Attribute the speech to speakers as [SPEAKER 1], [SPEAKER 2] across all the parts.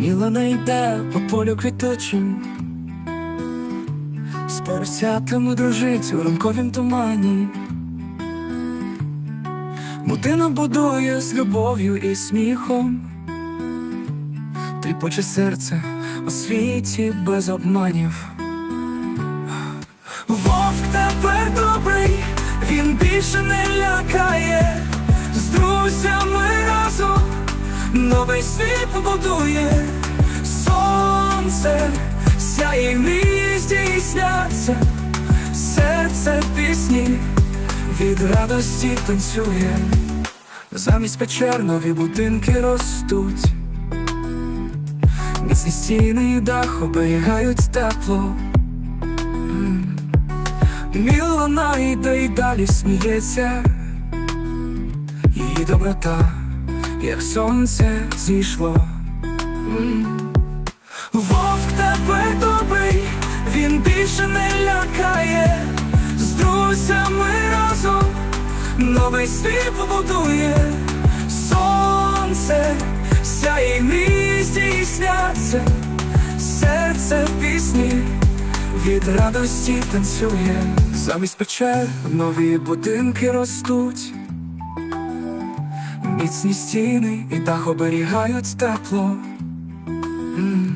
[SPEAKER 1] Мілана йде по полю квіточим, з поросятами дружить у ранковім тумані. Будинок будує з любов'ю і сміхом, Тріпоче серце у світі без обманів. Вовк тепер добрий, він більше не лякає, новий світ побудує, сонце сяє мрії здійсняться, серце пісні від радості танцює, замість печер нові будинки ростуть, міцні стіни і дах оберігають тепло. Мілана йде і далі сміється, її доброта, як сонце зійшло. Вовк тепер добрий, він більше не лякає, з друзями разом новий світ побудує, сонце сяє мрії здійсняться, серце в пісні від радості танцює, замість печер нові будинки ростуть, міцні стіни і дах оберігають тепло. М.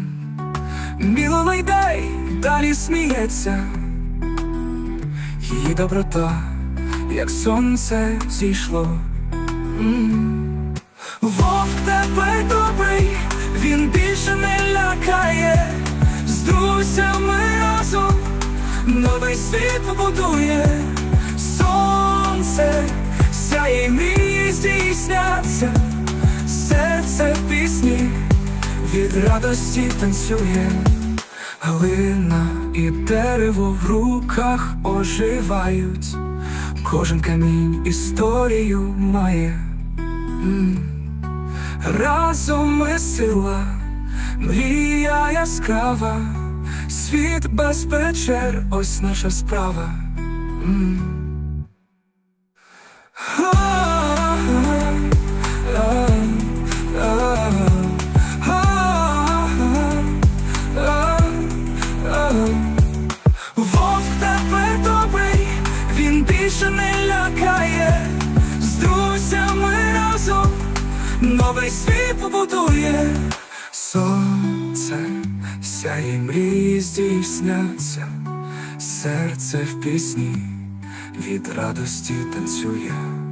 [SPEAKER 1] Мілана далі сміється, її доброта, як сонце зійшло. Вовк тепер добрий, він більше не лякає, з друзями разом новий світ побудує, сонце сяє й мрії здійсняться, серце пісні від радості танцює, глина і дерево в руках оживають, кожен камінь історію має. Разом ми сила, мрія яскрава, світ без печер, ось наша справа. Вовк тепер добрий, він більше не лякає, з друзями разом новий світ побудує, сонце сяє мрії здійсняться, серце в пісні від радості танцює.